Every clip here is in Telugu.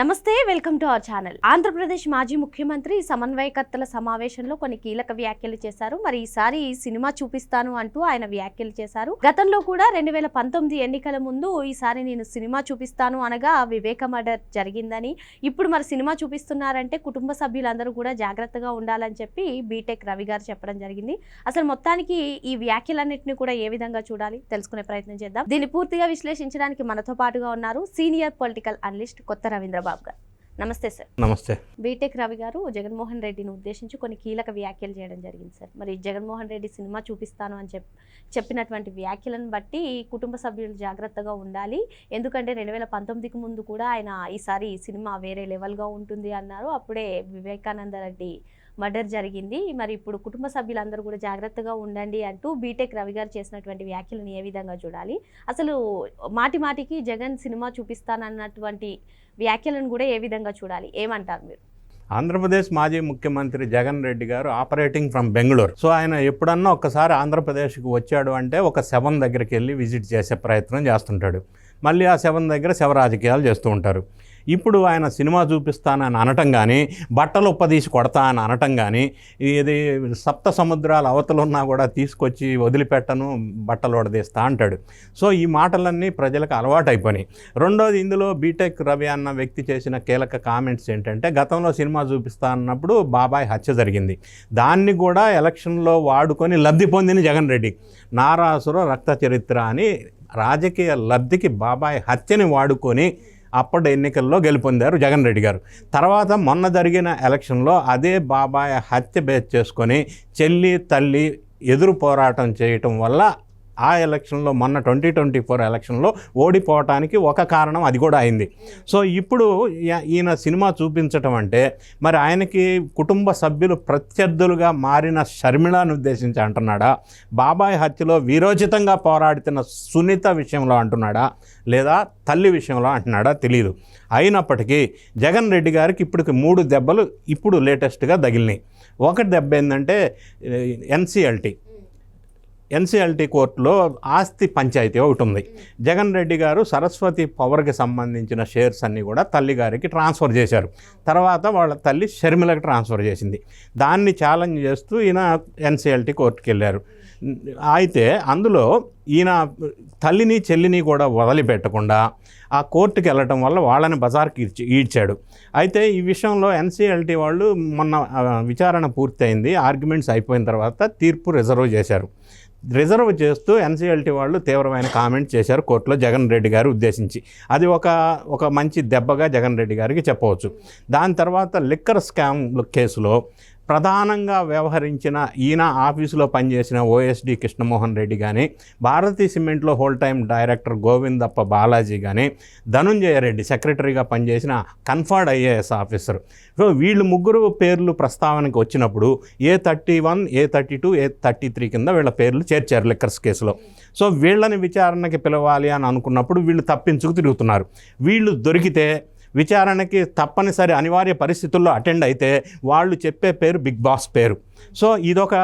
నమస్తే welcome to our channel. Andhra Pradesh మాజీ ముఖ్యమంత్రి సమన్వయకర్తల సమావేశంలో కొన్ని కీలక వ్యాఖ్యలు చేశారు. మరి ఈసారి సినిమా చూపిస్తాను అంటూ ఆయన వ్యాఖ్యలు చేశారు. గతంలో కూడా రెండు వేల పంతొమ్మిది ఎన్నికల ముందు ఈసారి నేను సినిమా చూపిస్తాను అనగా వివేక మర్డర్ జరిగిందని. ఇప్పుడు మరి సినిమా చూపిస్తున్నారంటే కుటుంబ సభ్యులందరూ కూడా జాగ్రత్తగా ఉండాలని చెప్పి బీటెక్ రవి గారు చెప్పడం జరిగింది. అసలు మొత్తానికి ఈ వ్యాఖ్యలన్నింటినీ కూడా ఏ విధంగా చూడాలి తెలుసుకునే ప్రయత్నం చేద్దాం. దీన్ని పూర్తిగా విశ్లేషించడానికి మనతో పాటుగా ఉన్నారు సీనియర్ పొలిటికల్ అనలిస్ట్ కొత్త రవీంద్రబాబు గారు. నమస్తే సార్. నమస్తే. బీటెక్ రవి గారు జగన్మోహన్ రెడ్డిని ఉద్దేశించి కొన్ని కీలక వ్యాఖ్యలు చేయడం జరిగింది సార్. మరి జగన్మోహన్ రెడ్డి సినిమా చూపిస్తాను అని చెప్ చెప్పినటువంటి వ్యాఖ్యలను బట్టి కుటుంబ సభ్యులు జాగ్రత్తగా ఉండాలి. ఎందుకంటే రెండు వేల పంతొమ్మిదికి ముందు కూడా ఆయన ఈసారి సినిమా వేరే లెవెల్గా ఉంటుంది అన్నారు. అప్పుడే వివేకానంద రెడ్డి మర్డర్ జరిగింది. మరి ఇప్పుడు కుటుంబ సభ్యులందరూ కూడా జాగ్రత్తగా ఉండండి అంటూ బీటెక్ రవి గారు చేసినటువంటి వ్యాఖ్యలను ఏ విధంగా చూడాలి? అసలు మాటి మాటికి జగన్ సినిమా చూపిస్తానన్నటువంటి వ్యాఖ్యలను కూడా ఏ విధంగా చూడాలి? ఏమంటారు మీరు? ఆంధ్రప్రదేశ్ మాజీ ముఖ్యమంత్రి జగన్ రెడ్డి గారు ఆపరేటింగ్ ఫ్రమ్ బెంగళూరు. సో ఆయన ఎప్పుడన్నా ఒక్కసారి ఆంధ్రప్రదేశ్కి వచ్చాడు అంటే ఒక శవం దగ్గరికి వెళ్ళి విజిట్ చేసే ప్రయత్నం చేస్తుంటాడు. మళ్ళీ ఆ శవం దగ్గర శవ రాజకీయాలు చేస్తూ ఉంటారు. ఇప్పుడు ఆయన సినిమా చూపిస్తానని అనటం కానీ బట్టలు ఉప్పదీసి కొడతా అని అనటం కానీ ఇది సప్త సముద్రాల అవతలున్నా కూడా తీసుకొచ్చి వదిలిపెట్టను బట్టలు వడదీస్తా అంటాడు. సో ఈ మాటలన్నీ ప్రజలకు అలవాటు అయిపోయినాయి రెండోది ఇందులో బీటెక్ రవి అన్న వ్యక్తి చేసిన కీలక కామెంట్స్ ఏంటంటే గతంలో సినిమా చూపిస్తా అన్నప్పుడు బాబాయ్ హత్య జరిగింది. దాన్ని కూడా ఎలక్షన్లో వాడుకొని లబ్ధి పొందిన జగన్ రెడ్డి. నారాసుర రక్త చరిత్ర అని రాజకీయ లబ్ధికి బాబాయ్ హత్యని వాడుకొని అప్పటి ఎన్నికల్లో గెలుపొందారు జగన్ రెడ్డి గారు. తర్వాత మొన్న జరిగిన ఎలక్షన్లో అదే బాబాయ్ హత్య బేస్ చేసుకొని చెల్లి తల్లి ఎదురు పోరాటం చేయటం వల్ల ఆ ఎలక్షన్లో మొన్న ట్వంటీ ట్వంటీ ఫోర్ ఎలక్షన్లో ఓడిపోవటానికి ఒక కారణం అది కూడా అయింది. సో ఇప్పుడు ఈయన సినిమా చూపించటం అంటే మరి ఆయనకి కుటుంబ సభ్యులు ప్రత్యర్థులుగా మారిన షర్మిళను ఉద్దేశించి అంటున్నాడా? బాబాయ్ హత్యలో వీరోచితంగా పోరాడుతున్న సునీత విషయంలో అంటున్నాడా? లేదా తల్లి విషయంలో అంటున్నాడా? తెలియదు అయినప్పటికీ జగన్ రెడ్డి గారికి ఇప్పటికి మూడు దెబ్బలు ఇప్పుడు లేటెస్ట్గా తగిలినాయి. ఒకటి దెబ్బ ఏంటంటే ఎన్సిఎల్టీ. ఎన్సిఎల్టీ కోర్టులో ఆస్తి పంచాయతీ ఒకటి ఉంది. జగన్ రెడ్డి గారు సరస్వతి పవర్కి సంబంధించిన షేర్స్ అన్నీ కూడా తల్లి గారికి ట్రాన్స్ఫర్ చేశారు. తర్వాత వాళ్ళ తల్లి షర్మిలకు ట్రాన్స్ఫర్ చేసింది. దాన్ని ఛాలెంజ్ చేస్తూ ఈయన ఎన్సిఎల్టీ కోర్టుకి వెళ్ళారు అయితే అందులో ఈయన తల్లిని చెల్లిని కూడా వదిలిపెట్టకుండా ఆ కోర్టుకి వెళ్ళటం వల్ల వాళ్ళని బజార్కి ఈడ్చి ఈడ్చాడు. అయితే ఈ విషయంలో ఎన్సీఎల్టీ వాళ్ళు మొన్న విచారణ పూర్తయింది. ఆర్గ్యుమెంట్స్ అయిపోయిన తర్వాత తీర్పు రిజర్వ్ చేశారు. రిజర్వ్ చేస్తూ ఎన్సీఎల్టీ వాళ్ళు తీవ్రమైన కామెంట్ చేశారు కోర్టులో జగన్ రెడ్డి గారు ఉద్దేశించి. అది ఒక ఒక మంచి దెబ్బగా జగన్ రెడ్డి గారికి చెప్పవచ్చు. దాని తర్వాత లిక్కర్ స్కామ్ కేసులో ప్రధానంగా వ్యవహరించిన ఈయన ఆఫీసులో పనిచేసిన ఓఎస్డి కృష్ణమోహన్ రెడ్డి కానీ భారతీ సిమెంట్లో whole time director Govindappa Balaji కానీ ధనుంజయ రెడ్డి సెక్రటరీగా పనిచేసిన కన్ఫర్డ్ ఐఏఎస్ ఆఫీసర్. సో వీళ్ళు ముగ్గురు పేర్లు ప్రస్తావనకు వచ్చినప్పుడు A thirty one A thirty two A thirty three కింద వీళ్ళ పేర్లు చేర్చారు లిక్కర్స్ కేసులో. సో వీళ్ళని విచారణకి పిలవాలి అని అనుకున్నప్పుడు వీళ్ళు తప్పించుకు తిరుగుతున్నారు. వీళ్ళు దొరికితే విచారణకి తప్పనిసరి అనివార్య పరిస్థితుల్లో అటెండ్ అయితే వాళ్ళు చెప్పే పేరు బిగ్ బాస్ పేరు. సో ఇదొక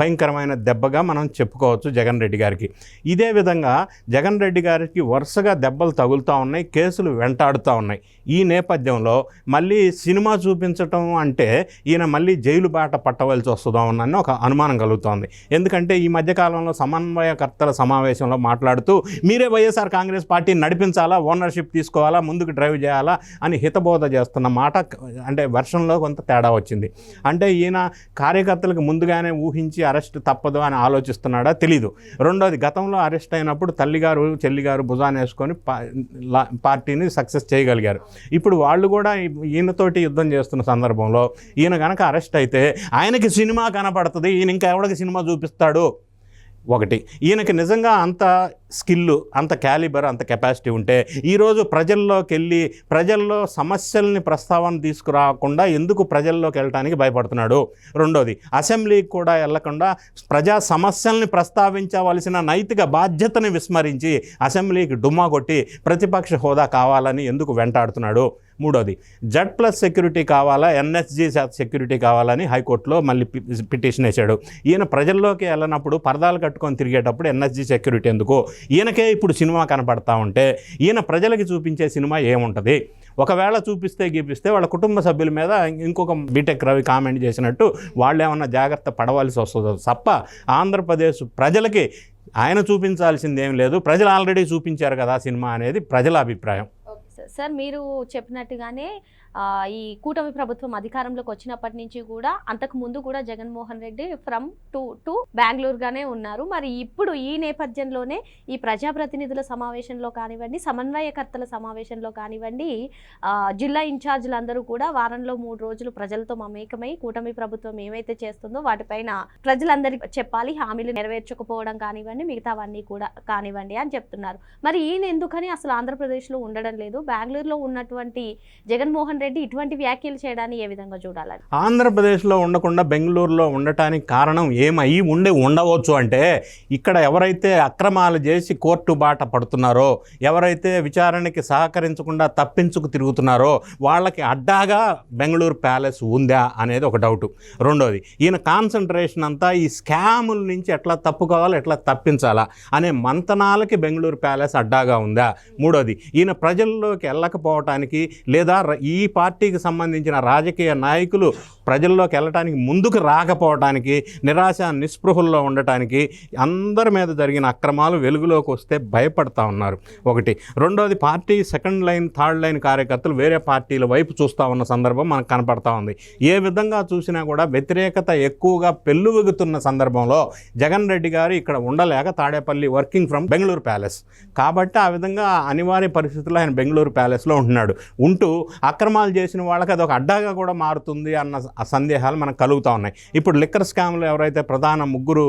భయంకరమైన దెబ్బగా మనం చెప్పుకోవచ్చు జగన్ రెడ్డి గారికి. ఇదే విధంగా జగన్ రెడ్డి గారికి వరుసగా దెబ్బలు తగులుతూ ఉన్నాయి కేసులు వెంటాడుతూ ఉన్నాయి. ఈ నేపథ్యంలో మళ్ళీ సినిమా చూపించటం అంటే ఈయన మళ్ళీ జైలు బాట పట్టవలసి వస్తుందో అని ఒక అనుమానం కలుగుతోంది. ఎందుకంటే ఈ మధ్యకాలంలో సమన్వయకర్తల సమావేశంలో మాట్లాడుతూ మీరే వైఎస్ఆర్ కాంగ్రెస్ పార్టీని నడిపించాలా ఓనర్షిప్ తీసుకోవాలా ముందుకు డ్రైవ్ చేయాలా అని హితబోధ చేస్తున్న మాట అంటే వర్షంలో కొంత తేడా వచ్చింది. అంటే ఈయన కార్యకర్త కార్యకర్తలకు ముందుగానే ఊహించి అరెస్ట్ తప్పదు అని ఆలోచిస్తున్నాడా? తెలీదు. రెండోది గతంలో అరెస్ట్ అయినప్పుడు తల్లిగారు చెల్లిగారు భుజాన్ని వేసుకొని పా- లా- పార్టీని సక్సెస్ చేయగలిగారు. ఇప్పుడు వాళ్ళు కూడా ఈయనతోటి యుద్ధం చేస్తున్న సందర్భంలో ఈయన కనుక అరెస్ట్ అయితే ఆయనకి సినిమా కనపడుతుంది ఈయన ఇంకా ఎవడికి సినిమా చూపిస్తాడు? ఒకటి. ఈయనకి నిజంగా అంత స్కిల్ అంత క్యాలిబర్ అంత కెపాసిటీ ఉంటే ఈరోజు ప్రజల్లోకి వెళ్ళి ప్రజల్లో సమస్యల్ని ప్రస్తావన తీసుకురాకుండా ఎందుకు ప్రజల్లోకి వెళ్ళటానికి భయపడుతున్నాడు? రెండోది అసెంబ్లీకి కూడా వెళ్ళకుండా ప్రజా సమస్యల్ని ప్రస్తావించవలసిన నైతిక బాధ్యతని విస్మరించి అసెంబ్లీకి డుమ్మా కొట్టి ప్రతిపక్ష హోదా కావాలని ఎందుకు వెంటాడుతున్నాడు? మూడోది జడ్ ప్లస్ సెక్యూరిటీ కావాలా ఎన్ఎస్జి సెక్యూరిటీ కావాలని హైకోర్టులో మళ్ళీ పిటిషన్ వేశాడు. ఈయన ప్రజల్లోకి వెళ్ళినప్పుడు పరదాలు కట్టుకొని తిరిగేటప్పుడు ఎన్ఎస్జి సెక్యూరిటీ ఎందుకు? ఈయనకే ఇప్పుడు సినిమా కనపడతా ఉంటే ఈయన ప్రజలకి చూపించే సినిమా ఏముంటుంది? ఒకవేళ చూపిస్తే గీపిస్తే వాళ్ళ కుటుంబ సభ్యుల మీద ఇంకొక బీటెక్ రవి కామెంట్ చేసినట్టు వాళ్ళు ఏమన్నా జాగ్రత్త పడవలసి వస్తుందో తప్ప ఆంధ్రప్రదేశ్ ప్రజలకి ఆయన చూపించాల్సింది ఏం లేదు ప్రజలు ఆల్రెడీ చూపించారు కదా సినిమా అనేది ప్రజల అభిప్రాయం. సార్. సార్ మీరు చెప్పినట్టుగానే ఈ కూటమి ప్రభుత్వం అధికారంలోకి వచ్చినప్పటి నుంచి కూడా అంతకు ముందు కూడా Jaganmohan Reddy from to to బెంగళూరుగానే ఉన్నారు. మరి ఇప్పుడు ఈ నేపథ్యంలోనే ఈ ప్రజాప్రతినిధుల సమావేశంలో కానివ్వండి సమన్వయకర్తల సమావేశంలో కానివ్వండి జిల్లా ఇన్ఛార్జీలందరూ కూడా వారంలో మూడు రోజులు ప్రజలతో మమేకమై కూటమి ప్రభుత్వం ఏమైతే చేస్తుందో వాటిపైన ప్రజలందరికీ చెప్పాలి హామీలు నెరవేర్చకపోవడం కానివ్వండి మిగతావన్నీ కూడా కానివ్వండి అని చెప్తున్నారు. మరి ఈయన ఎందుకని అసలు ఆంధ్రప్రదేశ్లో ఉండడం లేదు? బెంగళూరులో ఉన్నటువంటి జగన్మోహన్ రెడ్డి ఇటువంటి వ్యాఖ్యలు చేయడాన్ని ఏ విధంగా చూడాలని? ఆంధ్రప్రదేశ్లో ఉండకుండా బెంగళూరులో ఉండటానికి కారణం ఏమై ఉండి ఉండవచ్చు అంటే ఇక్కడ ఎవరైతే అక్రమాలు చేసి కోర్టు బాట పడుతున్నారో ఎవరైతే విచారణకి సహకరించకుండా తప్పించుకు తిరుగుతున్నారో వాళ్ళకి అడ్డాగా బెంగళూరు ప్యాలెస్ ఉందా అనేది ఒక డౌట్. రెండోది ఈయన కాన్సన్ట్రేషన్ అంతా ఈ స్కాముల నుంచి ఎట్లా తప్పుకోవాలి ఎట్లా తప్పించాలా అనే మంతనాలకి బెంగళూరు ప్యాలెస్ అడ్డాగా ఉందా? మూడోది ఈయన ప్రజల్లో ప్రజల్లోకి వెళ్ళకపోవటానికి లేదా ఈ పార్టీకి సంబంధించిన రాజకీయ నాయకులు ప్రజల్లోకి వెళ్ళటానికి ముందుకు రాకపోవటానికి నిరాశ నిస్పృహల్లో ఉండటానికి అందరి మీద జరిగిన అక్రమాలు వెలుగులోకి వస్తే భయపడతా ఉన్నారు. ఒకటి. రెండోది party second line third line కార్యకర్తలు వేరే పార్టీల వైపు చూస్తూ ఉన్న సందర్భం మనకు కనపడతా ఉంది. ఏ విధంగా చూసినా కూడా వ్యతిరేకత ఎక్కువగా పెళ్ళువెగుతున్న సందర్భంలో జగన్ రెడ్డి గారు ఇక్కడ ఉండలేక Tadepalli working from Bengaluru palace. కాబట్టి ఆ విధంగా అనివార్య పరిస్థితుల్లో ఆయన బెంగళూరు ప్యాలెస్లో ఉంటున్నాడు. ఉంటూ అక్రమాలు చేసిన వాళ్ళకి అది ఒక అడ్డాగా కూడా మారుతుంది అన్న సందేహాలు మనకు కలుగుతూ ఉన్నాయి. ఇప్పుడు లిక్కర్ స్కామ్లో ఎవరైతే ప్రధాన ముగ్గురు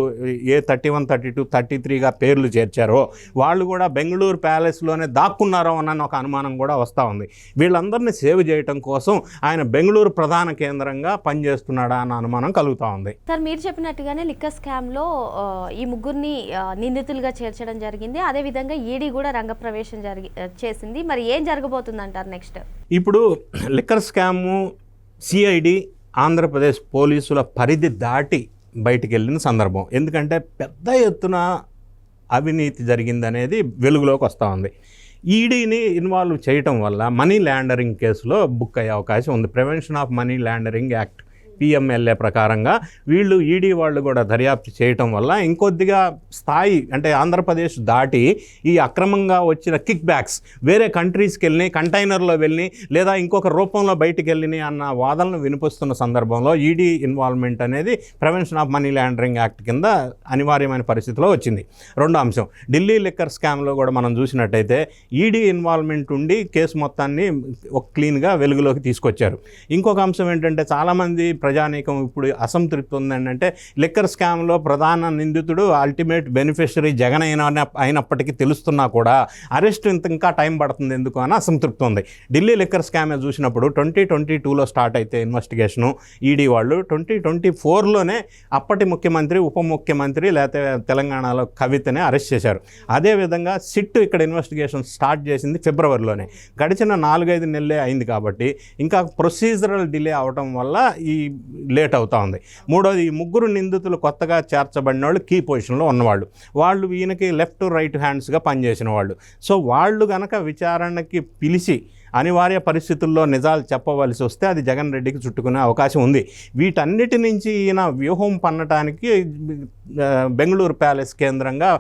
A thirty one thirty two thirty త్రీగా పేర్లు చేర్చారో వాళ్ళు కూడా బెంగళూరు ప్యాలెస్లోనే దాక్కున్నారో అన్న ఒక అనుమానం కూడా వస్తూ ఉంది. వీళ్ళందరినీ సేవ్ చేయటం కోసం ఆయన బెంగళూరు ప్రధాన కేంద్రంగా పనిచేస్తున్నాడా అన్న అనుమానం కలుగుతూ ఉంది. సార్ మీరు చెప్పినట్టుగానే లిక్కర్ స్కామ్లో ఈ ముగ్గురిని నిందితులుగా చేర్చడం జరిగింది. అదేవిధంగా ఈడీ కూడా రంగప్రవేశం జరిగి చేసింది. మరి ఏం జరగబోతుంది అంటారు నెక్స్ట్? ఇప్పుడు లిక్కర్ స్కాము సిఐడి ఆంధ్రప్రదేశ్ పోలీసుల పరిధి దాటి బయటికి వెళ్ళిన సందర్భం. ఎందుకంటే పెద్ద ఎత్తున అవినీతి జరిగిందనేది వెలుగులోకి వస్తూ ఉంది. ఈడీని ఇన్వాల్వ్ చేయటం వల్ల మనీ ల్యాండరింగ్ కేసులో బుక్ అయ్యే అవకాశం ఉంది. Prevention of money laundering act PMLA ప్రకారంగా వీళ్ళు ఈడీ వాళ్ళు కూడా దర్యాప్తు చేయటం వల్ల ఇంకొద్దిగా స్థాయి అంటే ఆంధ్రప్రదేశ్ దాటి ఈ అక్రమంగా వచ్చిన కిక్ బ్యాక్స్ వేరే కంట్రీస్కి వెళ్ళి కంటైనర్లో వెళ్ళి లేదా ఇంకొక రూపంలో బయటికి వెళ్ళి అన్న వాదనలు వినిపిస్తున్న సందర్భంలో ఈడీ ఇన్వాల్వ్మెంట్ అనేది prevention of money laundering act కింద అనివార్యమైన పరిస్థితిలో వచ్చింది. రెండో అంశం ఢిల్లీ లిక్కర్ స్కామ్లో కూడా మనం చూసినట్టయితే ఈడీ ఇన్వాల్వ్మెంట్ ఉండి కేసు మొత్తాన్ని ఒక క్లీన్గా వెలుగులోకి తీసుకొచ్చారు. ఇంకొక అంశం ఏంటంటే చాలామంది ప్రజానీకం ఇప్పుడు అసంతృప్తి ఉందంటే లిక్కర్ స్కామ్లో ప్రధాన నిందితుడు అల్టిమేట్ బెనిఫిషరీ జగన్ అయిన అయినప్పటికీ తెలుస్తున్నా కూడా అరెస్ట్ ఇంత ఇంకా టైం పడుతుంది ఎందుకు అని అసంతృప్తి ఉంది. ఢిల్లీ లిక్కర్ స్కామ్ చూసినప్పుడు ట్వంటీ ట్వంటీ టూలో స్టార్ట్ అయితే ఇన్వెస్టిగేషను ఈడీ వాళ్ళు ట్వంటీ ట్వంటీ ఫోర్లోనే అప్పటి ముఖ్యమంత్రి ఉప ముఖ్యమంత్రి లేకపోతే తెలంగాణలో కవితని అరెస్ట్ చేశారు. అదేవిధంగా సిట్ ఇక్కడ ఇన్వెస్టిగేషన్ స్టార్ట్ చేసింది ఫిబ్రవరిలోనే. గడిచిన నాలుగైదు నెలలే అయింది కాబట్టి ఇంకా ప్రొసీజరల్ డిలే అవడం వల్ల ఈ లేట్ అవుతా ఉంది. మూడోది ఈ ముగ్గురు నిందితులు కొత్తగా చేర్చబడిన వాళ్ళు కీ పొజిషన్లో ఉన్నవాళ్ళు. వాళ్ళు ఈయనకి లెఫ్ట్ రైట్ హ్యాండ్స్గా పనిచేసిన వాళ్ళు. సో వాళ్ళు గనక విచారణకి పిలిచి అనివార్య పరిస్థితుల్లో నిజాలు చెప్పవలసి వస్తే అది జగన్ రెడ్డికి చుట్టుకునే అవకాశం ఉంది. వీటన్నిటి నుంచి ఈయన వ్యూహం పన్నటానికి బెంగళూరు ప్యాలెస్ కేంద్రంగా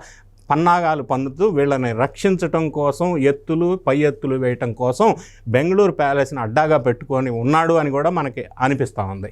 పన్నాగాలు పన్నుతూ వీళ్ళని రక్షించటం కోసం ఎత్తులు పై ఎత్తులు వేయటం కోసం బెంగళూరు ప్యాలెస్ని అడ్డాగా పెట్టుకొని ఉన్నాడు అని కూడా మనకి అనిపిస్తూ ఉంది.